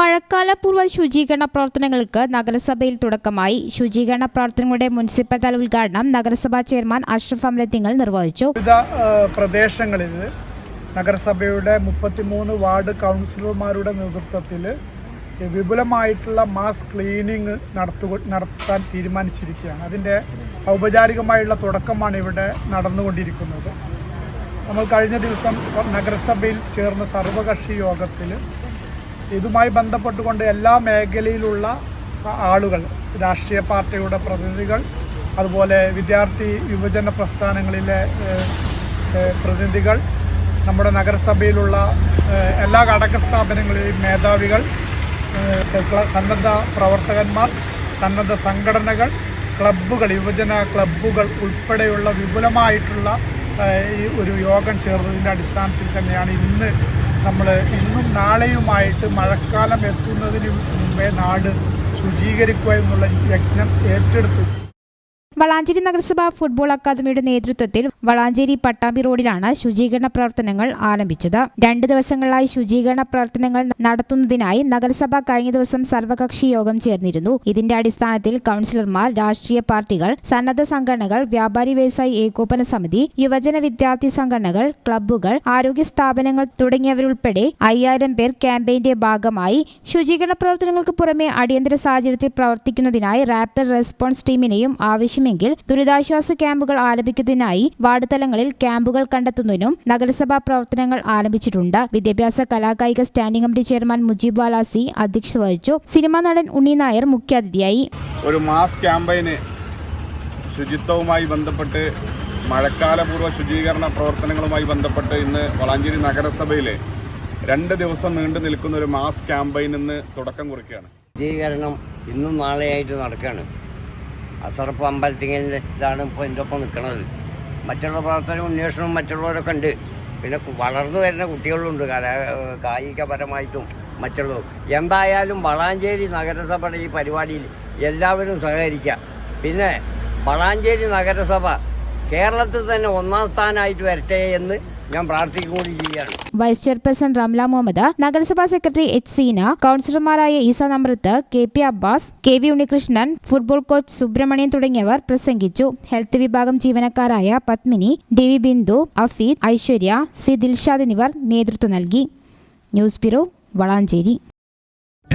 മഴക്കാലപൂർവ ശുചീകരണ പ്രവർത്തനങ്ങൾക്ക് നഗരസഭയിൽ തുടക്കമായി. ശുചീകരണ പ്രവർത്തനങ്ങളുടെ മുനിസിപ്പൽ തല ഉദ്ഘാടനം നഗരസഭാ ചെയർമാൻ അഷ്റഫ് അമലത്തിങ്ങൾ നിർവഹിച്ചു. വിവിധ പ്രദേശങ്ങളിൽ നഗരസഭയുടെ മുപ്പത്തിമൂന്ന് വാർഡ് കൗൺസിലർമാരുടെ നേതൃത്വത്തിൽ വിപുലമായിട്ടുള്ള മാസ് ക്ലീനിങ് നടത്തു നടത്താൻ തീരുമാനിച്ചിരിക്കുകയാണ്. അതിന്റെ ഔപചാരികമായുള്ള തുടക്കമാണ് ഇവിടെ നടന്നുകൊണ്ടിരിക്കുന്നത്. നമ്മൾ കഴിഞ്ഞ ദിവസം നഗരസഭയിൽ ചേർന്ന സർവകക്ഷി യോഗത്തിൽ ഇതുമായി ബന്ധപ്പെട്ടുകൊണ്ട് എല്ലാ മേഖലയിലുള്ള ആളുകൾ രാഷ്ട്രീയ പാർട്ടിയുടെ പ്രതിനിധികൾ അതുപോലെ വിദ്യാർത്ഥി യുവജന പ്രസ്ഥാനങ്ങളിലെ പ്രതിനിധികൾ നമ്മുടെ നഗരസഭയിലുള്ള എല്ലാ ഘടക സ്ഥാപനങ്ങളിലെയും മേധാവികൾ സന്നദ്ധ പ്രവർത്തകന്മാർ സന്നദ്ധ സംഘടനകൾ ക്ലബ്ബുകൾ യുവജന ക്ലബ്ബുകൾ ഉൾപ്പെടെയുള്ള വിപുലമായിട്ടുള്ള ഈ ഒരു യോഗം ചേർന്നതിന്റെ അടിസ്ഥാനത്തിൽ തന്നെയാണ് ഇന്ന് നമ്മൾ ഇന്നും നാളെയുമായിട്ട് മഴക്കാലം എത്തുന്നതിന് മുമ്പേ നാട് ശുചീകരിക്കുക എന്നുള്ള യജ്ഞം ഏറ്റെടുത്തു. വളാഞ്ചേരി നഗരസഭ ഫുട്ബോൾ അക്കാദമിയുടെ നേതൃത്വത്തിൽ വളാഞ്ചേരി പട്ടാമ്പി റോഡിലാണ് ശുചീകരണ പ്രവർത്തനങ്ങൾ ആരംഭിച്ചത്. രണ്ട് ദിവസങ്ങളായി ശുചീകരണ പ്രവർത്തനങ്ങൾ നടത്തുന്നതിനായി നഗരസഭ കഴിഞ്ഞ ദിവസം സർവകക്ഷി യോഗം ചേർന്നിരുന്നു. ഇതിന്റെ അടിസ്ഥാനത്തിൽ കൌൺസിലർമാർ രാഷ്ട്രീയ പാർട്ടികൾ സന്നദ്ധ സംഘടനകൾ വ്യാപാരി വ്യവസായി ഏകോപന സമിതി യുവജന വിദ്യാർത്ഥി സംഘടനകൾ ക്ലബ്ബുകൾ ആരോഗ്യ സ്ഥാപനങ്ങൾ തുടങ്ങിയവരുൾപ്പെടെ അയ്യായിരം പേർ ക്യാമ്പയിന്റെ ഭാഗമായി ശുചീകരണ പ്രവർത്തനങ്ങൾക്ക് പുറമെ അടിയന്തര സാഹചര്യത്തിൽ പ്രവർത്തിക്കുന്നതിനായി റാപ്പിഡ് റെസ്പോൺസ് ടീമിനെയും ആവശ്യമെങ്കിൽ ദുരിതാശ്വാസ ക്യാമ്പുകൾ ആരംഭിക്കുന്നതിനായി വാർഡ് തലങ്ങളിൽ ക്യാമ്പുകൾ കണ്ടെത്തുന്നതിനും നഗരസഭാ പ്രവർത്തനങ്ങൾ ആരംഭിച്ചിട്ടുണ്ട്. വിദ്യാഭ്യാസ കലാകായിക standing committee chairman Mujeeb Balasi അധ്യക്ഷത വഹിച്ചു. സിനിമാ നടൻ ഉണ്ണി നായർ മുഖ്യാതിഥിയായി. ഒരു മാസ് ക്യാമ്പയിന് ശുചിത്വവുമായി ബന്ധപ്പെട്ട് മഴക്കാലപൂർവ ശുചീകരണ പ്രവർത്തനങ്ങളുമായി ബന്ധപ്പെട്ട് ഇന്ന് വളാഞ്ചേരി നഗരസഭയിലെ രണ്ട് ദിവസം നീണ്ടു നിൽക്കുന്ന ഒരു മാസ് ക്യാമ്പയിൻ ഇന്ന് തുടക്കം കുറിക്കുകയാണ്. ശുചീകരണം ഇന്നും നാളെയായിട്ട് നടക്കുകയാണ്. അസറപ്പ് അമ്പലത്തിങ്ങലിലാണ് ഇപ്പോൾ എന്റെ ഒപ്പം നിൽക്കുന്നത് മറ്റുള്ള പ്രവർത്തനം അന്വേഷണവും മറ്റുള്ളവരൊക്കെ ഉണ്ട്. പിന്നെ വളർന്നു വരുന്ന കുട്ടികളുണ്ട്. കല കായികപരമായിട്ടും മറ്റുള്ളതും. എന്തായാലും വളാഞ്ചേരി നഗരസഭയുടെ ഈ പരിപാടിയിൽ എല്ലാവരും സഹകരിക്കുക പിന്നെ വളാഞ്ചേരി നഗരസഭ കേരളത്തിൽ തന്നെ ഒന്നാം സ്ഥാനമായിട്ട് വരട്ടെ എന്ന് ഞാൻ പ്രാർത്ഥിക്കും കൂടി വൈസ് ചെയർപേഴ്സൺ റംല മുഹമ്മദ് നഗരസഭാ സെക്രട്ടറി എച്ച് സീന കൗൺസിലർമാരായ Easa Namrath K. P. Abbas K. V. Unnikrishnan football coach Subrahmanyan തുടങ്ങിയവർ പ്രസംഗിച്ചു. ഹെൽത്ത് വിഭാഗം ജീവനക്കാരായ Padmini D V Bindu Afeed Aishwarya C Dilshad എന്നിവർ നേതൃത്വം നൽകി. News bureau Valanchery.